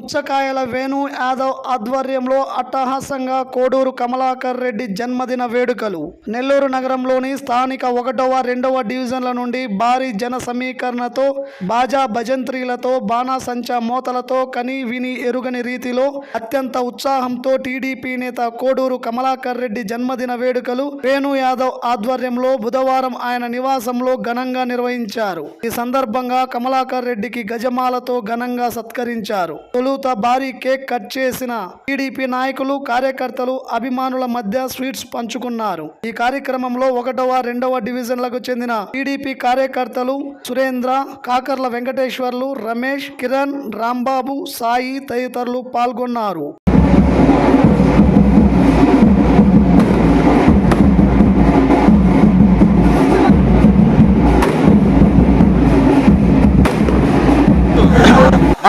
ముచ్చకాయల వేణు యాదవ్ ఆధ్వర్యంలో అట్టహాసంగా కోడూరు కమలాకర్ రెడ్డి జన్మదిన వేడుకలు. నెల్లూరు నగరంలోని స్థానిక ఒకటవ రెండవ డివిజన్ల నుండి భారీ జన సమీకరణతో బాజా భజంత్రీలతో బాణాసంచా మోతలతో కని విని ఎరుగని రీతిలో అత్యంత ఉత్సాహంతో టీడీపీ నేత కోడూరు కమలాకర్ రెడ్డి జన్మదిన వేడుకలు వేణు యాదవ్ ఆధ్వర్యంలో బుధవారం ఆయన నివాసంలో ఘనంగా నిర్వహించారు. ఈ సందర్భంగా కమలాకర్ రెడ్డికి గజమాలతో ఘనంగా సత్కరించారు. తొలుత భారీ కేక్ కట్ చేసిన టీడీపీ నాయకులు కార్యకర్తలు అభిమానుల మధ్య స్వీట్స్ పంచుకున్నారు. ఈ కార్యక్రమంలో ఒకటవ రెండవ డివిజన్లకు చెందిన టీడీపీ కార్యకర్తలు సురేంద్ర కాకర్ల వెంకటేశ్వర్లు రమేష్ కిరణ్ రాంబాబు సాయి తదితరులు పాల్గొన్నారు.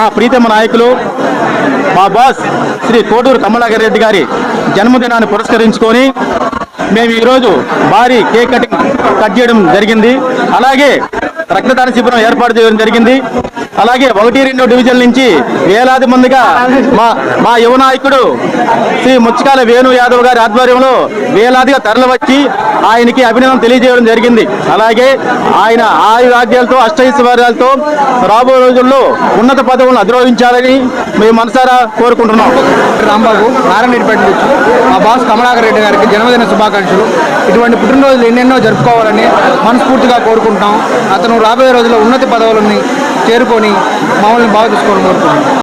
ఆ ప్రీతమ నాయకులు మా బాస్ శ్రీ కోటూరు కమలాకర్ రెడ్డి గారి జన్మదినాన్ని పురస్కరించుకొని మేము ఈరోజు భారీ కేక్ కటింగ్ కట్ చేయడం జరిగింది. అలాగే రక్తదాన శిబిరం ఏర్పాటు చేయడం జరిగింది. అలాగే ఒకటి రెండు డివిజన్ నుంచి వేలాది మందిగా మా మా యువ నాయకుడు శ్రీ ముచ్చకాల వేణు యాదవ్ గారి ఆధ్వర్యంలో వేలాదిగా తరలివచ్చి ఆయనకి అభినందన తెలియజేయడం జరిగింది. అలాగే ఆయన ఆయురాగ్యాలతో అష్టైశ్వర్యాలతో రాబోయే రోజుల్లో ఉన్నత పదవులను అధిరోహించాలని మేము మనసారా కోరుకుంటున్నాం. రాంబాబు నారాయణపేట నుంచి మా బాస్ కమలాకర్ రెడ్డి గారికి జన్మదిన శుభాకాంక్షలు. ఇటువంటి పుట్టినరోజులు ఎన్నెన్నో జరుపుకోవాలని మనస్ఫూర్తిగా కోరుకుంటున్నాం. అతను రాబోయే రోజుల్లో ఉన్నత పదవులని చేరుకొని మమ్మల్ని బాగా చూసుకోవాలని కోరుకుంటున్నాం.